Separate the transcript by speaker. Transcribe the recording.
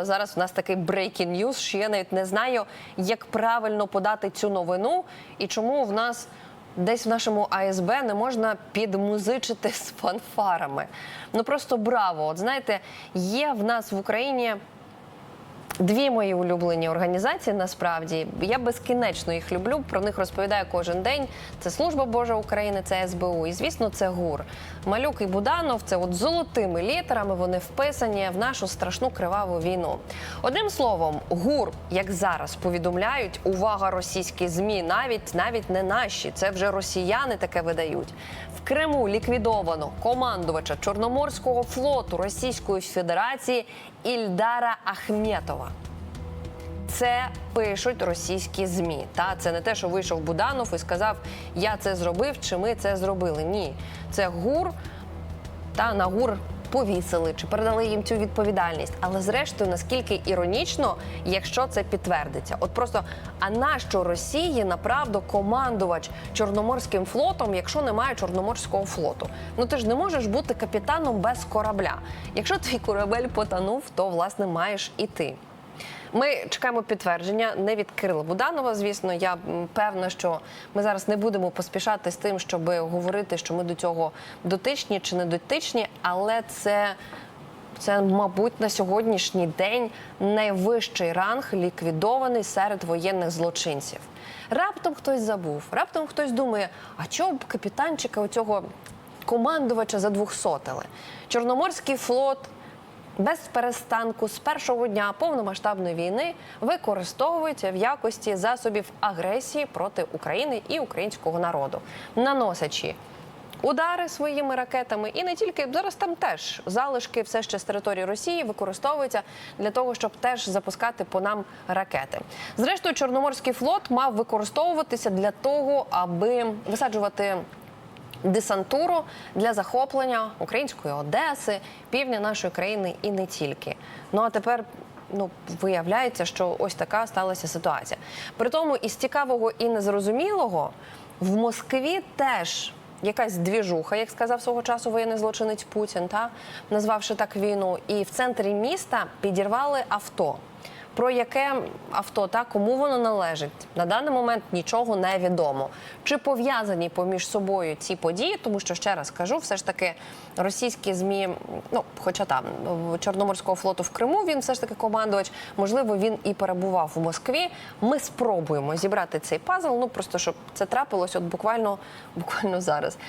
Speaker 1: Зараз у нас такий breaking news, що я навіть не знаю, як правильно подати цю новину і чому в нас десь в нашому АСБ не можна підмузичити з фанфарами. Ну просто браво! От знаєте, є в нас в Україні. Дві мої улюблені організації насправді я безкінечно їх люблю. Про них розповідаю кожен день. Це Служба Божа України, це СБУ. І звісно, це ГУР. Малюк і Буданов. Це от золотими літерами вони вписані в нашу страшну криваву війну. Одним словом, ГУР, як зараз повідомляють, увага російські змі, навіть навіть не наші, це вже росіяни таке видають. В Криму ліквідовано командувача Чорноморського флоту Російської Федерації Ільдара Ахметова. Це пишуть російські змі. Та це не те, що вийшов Буданов і сказав, я це зробив, чи ми це зробили. Ні, це гур та на гур повісили чи передали їм цю відповідальність. Але зрештою, наскільки іронічно, якщо це підтвердиться, от просто а нащо Росії направду командувач Чорноморським флотом, якщо немає Чорноморського флоту? Ну ти ж не можеш бути капітаном без корабля. Якщо твій корабель потонув, то власне маєш і ти. Ми чекаємо підтвердження не від Кирила Буданова. Звісно, я певна, що ми зараз не будемо поспішати з тим, щоб говорити, що ми до цього дотичні чи не дотичні, але це. Це, мабуть, на сьогоднішній день найвищий ранг ліквідований серед воєнних злочинців. Раптом хтось забув, раптом хтось думає, а чого б капітанчика оцього командувача задвухсотили? Чорноморський флот без перестанку з першого дня повномасштабної війни використовується в якості засобів агресії проти України і українського народу, наносячи удари своїми ракетами, і не тільки зараз там теж залишки все ще з території Росії використовуються для того, щоб теж запускати по нам ракети. Зрештою, Чорноморський флот мав використовуватися для того, аби висаджувати десантуру для захоплення української Одеси, півдня нашої країни і не тільки. Ну а тепер. Ну, виявляється, що ось така сталася ситуація. При тому із цікавого і незрозумілого в Москві теж якась двіжуха, як сказав свого часу воєнний злочинець Путін, та назвавши так війну, і в центрі міста підірвали авто. Про яке авто та кому воно належить на даний момент нічого не відомо. Чи пов'язані поміж собою ці події? Тому що ще раз кажу, все ж таки російські змі, ну хоча там Чорноморського флоту в Криму він все ж таки командувач. Можливо, він і перебував у Москві. Ми спробуємо зібрати цей пазл. Ну просто щоб це трапилось, от буквально буквально зараз.